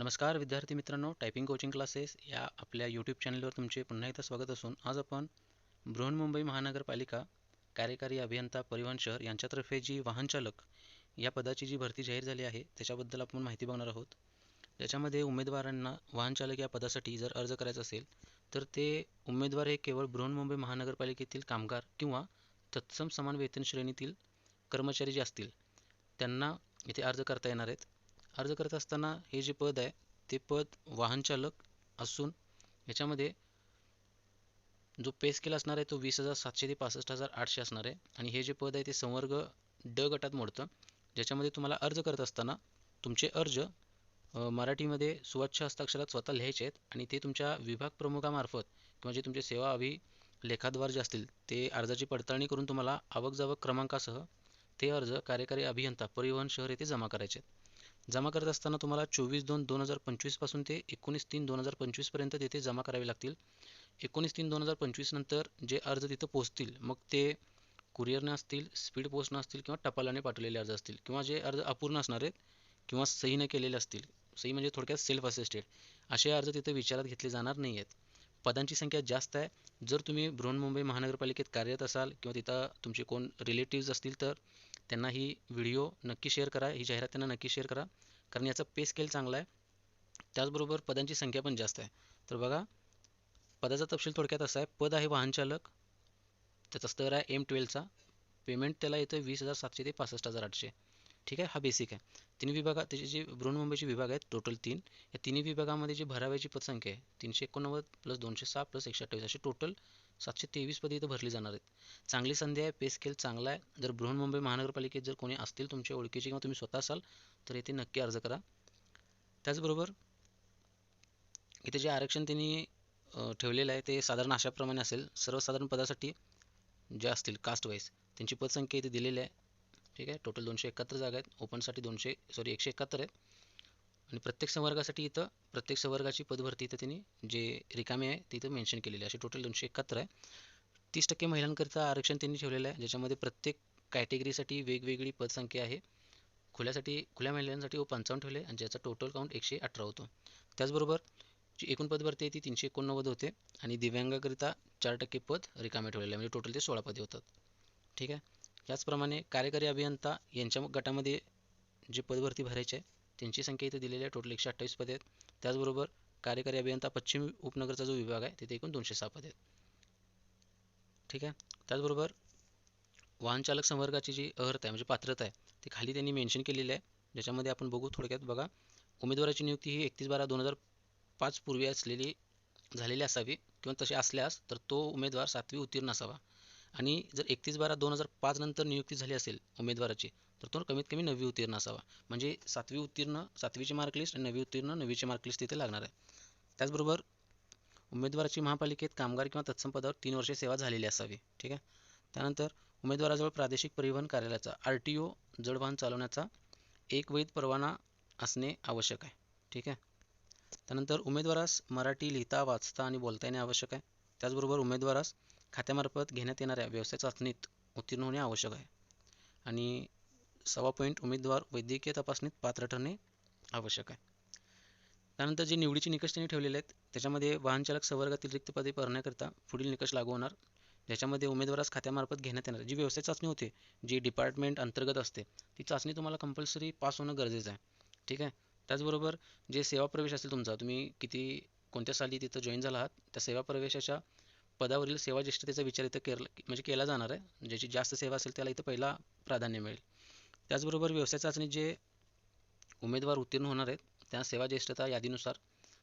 नमस्कार विद्यार्थी मित्रांनो टायपिंग कोचिंग क्लासेस या आपल्या यूट्यूब चॅनलवर तुमचे पुन्हा एकदा स्वागत असून आज आपण बृहन्मुंबई महानगरपालिका कार्यकारी अभियंता परिवहन शहर यांच्यातर्फे जी वाहनचालक या पदाची जी भरती जाहीर झाली आहे त्याच्याबद्दल आपण माहिती बघणार आहोत. त्याच्यामध्ये उमेदवारांना वाहनचालक या पदासाठी जर अर्ज करायचा असेल तर ते उमेदवार हे केवळ बृहन्मुंबई महानगरपालिकेतील कामगार किंवा तत्सम समान वेतन श्रेणीतील कर्मचारी जे असतील त्यांना इथे अर्ज करता येणार आहेत. अर्ज करत असताना हे जे पद आहे ते पद वाहनचालक असून याच्यामध्ये जो पे स्केल असणार आहे तो वीस हजार सातशे ते पासष्ट हजार आठशे असणार आहे. आणि हे जे पद आहे ते संवर्ग ड गटात मोडतं. ज्याच्यामध्ये तुम्हाला अर्ज करत असताना तुमचे अर्ज मराठीमध्ये स्वच्छ हस्ताक्षरात स्वतः लिहायचे आहेत आणि ते तुमच्या विभाग प्रमुखामार्फत किंवा जे तुमचे सेवा अभिलेखाद्वार जे असतील ते अर्जाची पडताळणी करून तुम्हाला आवक जावक क्रमांकासह ते अर्ज कार्यकारी अभियंता परिवहन शहर येथे जमा करायचे आहेत. जमा करत असताना तुम्हाला चोवीस दोन दोन हजार पंचवीसपासून ते एकोणीस तीन दोन हजार पंचवीसपर्यंत तिथे जमा करावे लागतील. एकोणीस तीन दोन हजार पंचवीस नंतर जे अर्ज तिथं पोचतील मग ते कुरिअरने असतील स्पीड पोस्टनं असतील किंवा टपालाने पाठवलेले अर्ज असतील किंवा जे अर्ज अपूर्ण असणार आहेत किंवा सहीने केलेले असतील सही म्हणजे थोडक्यात सेल्फ असिस्टेड असे अर्ज तिथे विचारात घेतले जाणार नाही आहेत पदांची संख्या जास्त आहे. जर तुम्ही बृहन्मुंबई महानगरपालिकेत कार्यरत असाल किंवा तिथं तुमचे कोण रिलेटिव्ज असतील तर त्यांना ही व्हिडिओ नक्की शेअर करा ही जाहिरात त्यांना नक्की शेअर करा. कारण याचा पे स्केल चांगला आहे. त्याचबरोबर पदांची संख्या पण जास्त आहे. तर बघा पदाचा तपशील थोडक्यात असा आहे. पद आहे वाहनचालक त्याचा स्तर आहे एम ट्वेल्वचा पेमेंट त्याला येतं वीस हजार सातशे ते पासष्ट हजार आठशे. ठीक आहे? हा बेसिक आहे. तिन्ही विभागात त्याचे जे बृहन्मुंबईचे विभाग आहेत टोटल तीन या तिन्ही विभागामध्ये जी भरावयाची पदसंख्या आहे तीनशे एकोणनव्वद प्लस दोनशे सहा प्लस एकशे अठ्ठावीस असे टोटल सातशे तेवीस पदे इथं भरली जाणार आहेत. चांगली संधी आहे पे स्केल चांगला आहे. जर बृहन्मुंबई महानगरपालिकेत जर कोणी असतील तुमच्या ओळखीचे किंवा तुम्ही स्वतः असाल तर येथे नक्की अर्ज करा. त्याचबरोबर इथे जे आरक्षण त्यांनी ठेवलेलं आहे ते साधारण अशाप्रमाणे असेल सर्वसाधारण पदासाठी जे असतील कास्ट वाईज त्यांची पदसंख्या इथे दिलेली आहे. ठीक आहे? टोटल दोनशे एकाहत्तर जागा आहेत. ओपनसाठी दोनशे सॉरी एकशे एकाहत्तर आहेत. आणि प्रत्येक संवर्गासाठी इथं प्रत्येक संवर्गाची पदभरती इथं त्यांनी जे रिकामे आहे ते इथं मेन्शन केलेली आहे. असे टोटल दोनशे एकाहत्तर आहे. तीस टक्के महिलांकरिता आरक्षण त्यांनी ठेवलेलं आहे. ज्याच्यामध्ये प्रत्येक कॅटेगरीसाठी वेगवेगळी पदसंख्या आहे. खुल्यासाठी खुल्या महिलांसाठी व पंचावन्न ठेवले आणि ज्याचा टोटल काउंट एकशे अठरा होतो. त्याचबरोबर जी एकूण पदभरती आहे ती तीनशे एकोणनव्वद होते आणि दिव्यांगाकरिता चार टक्के पद रिकामे ठेवलेले आहे. म्हणजे टोटल ते सोळा पदे होतात. ठीक आहे? याचप्रमाणे कार्यकारी अभियंता यांच्या गटामध्ये जे पदभरती भरायचे आहे त्यांची संख्या इथे दिलेली आहे. टोटल एकशे अठ्ठावीस पदे आहेत. त्याचबरोबर कार्यकारी अभियंता पश्चिम उपनगरचा जो विभाग आहे तिथे एकूण दोनशे सहा पदे आहेत. ठीक आहे? त्याचबरोबर वाहनचालक संवर्गाची जी अर्हता आहे म्हणजे पात्रता आहे ती खाली त्यांनी मेन्शन केलेली आहे. ज्याच्यामध्ये आपण बघू थोडक्यात बघा उमेदवाराची नियुक्ती ही एकतीस बारा दोन हजार पाच पूर्वी असलेली झालेली असावी. किंवा तशी असल्यास तर तो उमेदवार सातवी उत्तीर्ण असावा. आणि जर एकतीस बारा दोन हजार पाच नंतर नियुक्ती झाली असेल उमेदवाराची तर तो कमीत कमी नववी उत्तीर्ण असावा. म्हणजे सातवी उत्तीर्ण सातवीची मार्कलिस्ट आणि नववी उत्तीर्ण नववीची मार्कलिस्ट तिथे लागणार आहे. त्याचबरोबर उमेदवाराची महापालिकेत कामगार किंवा तत्सम पदावर तीन वर्षे सेवा झालेली असावी. ठीक आहे? त्यानंतर उमेदवाराजवळ प्रादेशिक परिवहन कार्यालयाचा आर टी ओ जड वाहन चालवण्याचा एक वैध परवाना असणे आवश्यक आहे. ठीक आहे? त्यानंतर उमेदवारास मराठी लिहिता वाचता आणि बोलता येणे आवश्यक आहे. त्याचबरोबर उमेदवारास खात्यामार्फत घेण्यात येणाऱ्या व्यवसाय चाचणीत उत्तीर्ण होणे आवश्यक आहे. आणि सव्वा पॉईंट उमेदवार वैद्यकीय तपासणीत पात्र ठरणे आवश्यक आहे. त्यानंतर जे निवडीचे निकष त्यांनी ठेवलेले आहेत त्याच्यामध्ये वाहनचालक संवर्गातील रिक्त पदे भरण्याकरिता पुढील निकष लागू होणार. ज्याच्यामध्ये उमेदवारास खात्यामार्फत घेण्यात येणार. जी व्यवसाय चाचणी होते जी डिपार्टमेंट अंतर्गत असते ती चाचणी तुम्हाला कंपल्सरी पास होणं गरजेचं आहे. ठीक आहे? त्याचबरोबर जे सेवा प्रवेश असेल तुमचा तुम्ही किती कोणत्या साली तिथं जॉईन झाला आहात त्या सेवा प्रवेशाच्या पदावरील सेवा ज्येष्ठतेचा विचार इथं केला म्हणजे केला जाणार आहे. ज्याची जास्त सेवा असेल त्याला इथं पहिला प्राधान्य मिळेल. त्याचबरोबर व्यवसाय चाचणी जे उमेदवार उत्तीर्ण होणार आहेत त्या सेवा ज्येष्ठता यादीनुसार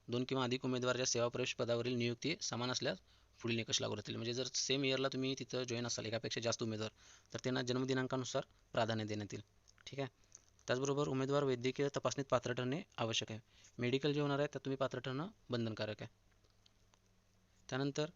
दोन किंवा अधिक उमेदवाराच्या सेवा प्रवेश पदावरील नियुक्ती समान असल्यास पुढील निकष लागू राहतील. म्हणजे जर सेम इयरला तुम्ही तिथं जॉईन असाल एकापेक्षा जास्त उमेदवार तर त्यांना जन्मदिनांकानुसार प्राधान्य देण्यात येईल. ठीक आहे? त्याचबरोबर उमेदवार वैद्यकीय तपासणीत पात्र ठरणे आवश्यक आहे. मेडिकल जे होणार आहे त्यात तुम्ही पात्र ठरणं बंधनकारक आहे. त्यानंतर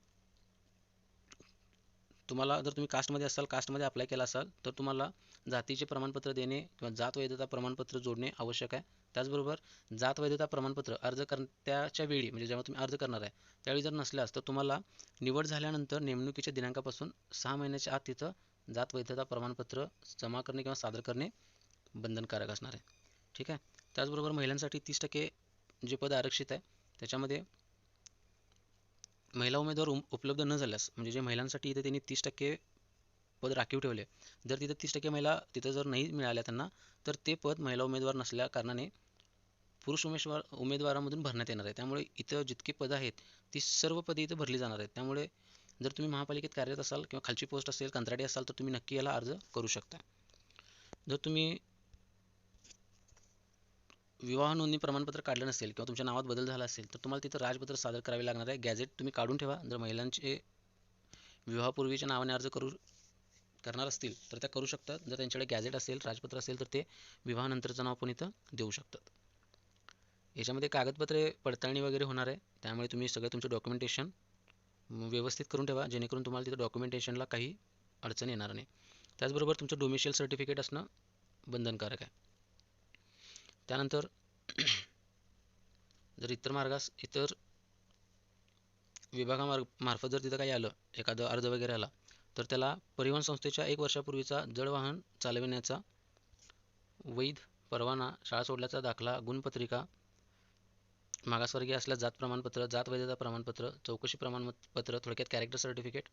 तुम्हाला जर तुम्ही कास्टमध्ये असाल कास्टमध्ये अप्लाय केला असाल तर तुम्हाला जातीचे प्रमाणपत्र देणे किंवा जात वैधता प्रमाणपत्र जोडणे आवश्यक आहे. त्याचबरोबर जात वैधता प्रमाणपत्र अर्ज करण्याच्या वेळी म्हणजे जेव्हा तुम्ही अर्ज करणार आहे त्यावेळी जर नसल्यास तर तुम्हाला निवड झाल्यानंतर नेमणुकीच्या दिनांकापासून सहा महिन्याच्या आत तिथं जात वैधता प्रमाणपत्र जमा करणे किंवा सादर करणे बंधनकारक असणार आहे. ठीक आहे? त्याचबरोबर महिलांसाठी तीस टक्के जे पद आरक्षित आहे त्याच्यामध्ये महिला उमेदवार उम उपलब्ध न झाल्यास म्हणजे जे महिलांसाठी इथे त्यांनी तीस टक्के पद राखीव ठेवले जर तिथं तीस टक्के महिला तिथं जर नाही मिळाल्या त्यांना तर ते पद महिला उमेदवार नसल्या कारणाने पुरुष उमेदवार उमेदवारामधून भरण्यात येणार आहे. त्यामुळे इथं जितकी पदं आहेत ती सर्व पदे इथं भरली जाणार आहेत. त्यामुळे जर तुम्ही महापालिकेत कार्यरत असाल किंवा खालची पोस्ट असेल कंत्राटी असाल तर तुम्ही नक्की याला अर्ज करू शकता. जर तुम्ही विवाह नोंदणी प्रमाणपत्र काढलं नसेल किंवा तुमच्या नावात बदल झाला असेल तर तुम्हाला तिथं राजपत्र सादर करावे लागणार आहे. गॅझेट तुम्ही काढून ठेवा. जर महिलांचे विवाहापूर्वीच्या नावाने अर्ज करू करणार असतील तर त्या करू शकतात. जर त्यांच्याकडे गॅझेट असेल राजपत्र असेल तर ते विवाहानंतरचं नाव पण इथं देऊ शकतात. याच्यामध्ये कागदपत्रे पडताळणी वगैरे होणार आहे. त्यामुळे तुम्ही सगळं तुमचं डॉक्युमेंटेशन व्यवस्थित करून ठेवा. जेणेकरून तुम्हाला तिथं डॉक्युमेंटेशनला काही अडचण येणार नाही. त्याचबरोबर तुमचं डोमिशियल सर्टिफिकेट असणं बंधनकारक आहे. त्यानंतर जर इतर मार्गास इतर विभागामार्ग मार्फत जर तिथं काही आलं एखादं अर्ज वगैरे आला तर त्याला परिवहन संस्थेच्या एक वर्षापूर्वीचा जड वाहन चालविण्याचा वैध परवाना शाळा सोडल्याचा दाखला गुणपत्रिका मागासवर्गीय असल्यास जात प्रमाणपत्र जात वैधता प्रमाणपत्र चौकशी प्रमाणपत्र थोडक्यात कॅरेक्टर सर्टिफिकेट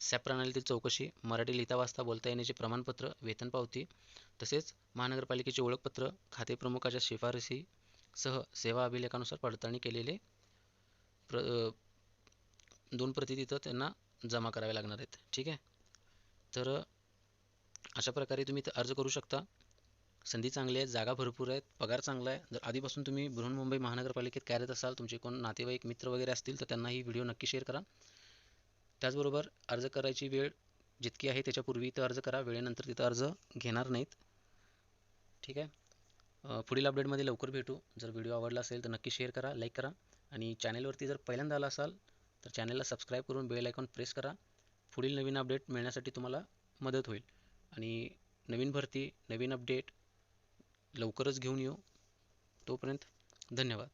सॅप प्रणालीतील चौकशी मराठी लिहिता वाचता बोलता येण्याचे प्रमाणपत्र वेतन पावती तसेच महानगरपालिकेचे ओळखपत्र खाते प्रमुखाच्या शिफारसीसह सेवा अभिलेखानुसार पडताळणी केलेले प्र दोन प्रती तिथं त्यांना जमा करावे लागणार आहेत. ठीक आहे? तर अशा प्रकारे तुम्ही इथं अर्ज करू शकता. संधी चांगली आहे जागा भरपूर आहेत पगार चांगला आहे. जर आधीपासून तुम्ही बृहन्मुंबई महानगरपालिकेत कार्यरत असाल तुमचे कोण नातेवाईक मित्र वगैरे असतील तर त्यांना ही व्हिडिओ नक्की शेअर करा. त्याचबरोबर अर्ज करायची वेळ जितकी आहे त्याच्यापूर्वी इथं अर्ज करा. वेळेनंतर तिथं अर्ज घेणार नाहीत. ठीक आहे? पुढील अपडेटमध्ये लवकर भेटू. जर व्हिडिओ आवडला असेल तर नक्की शेअर करा लाईक करा. आणि चॅनेलवरती जर पहिल्यांदा आला असाल तर चॅनलला सबस्क्राईब करून बेल आयकॉन प्रेस करा. पुढील नवीन अपडेट मिळण्यासाठी तुम्हाला मदत होईल. आणि नवीन भरती नवीन अपडेट लवकरच घेऊन येऊ. तोपर्यंत धन्यवाद.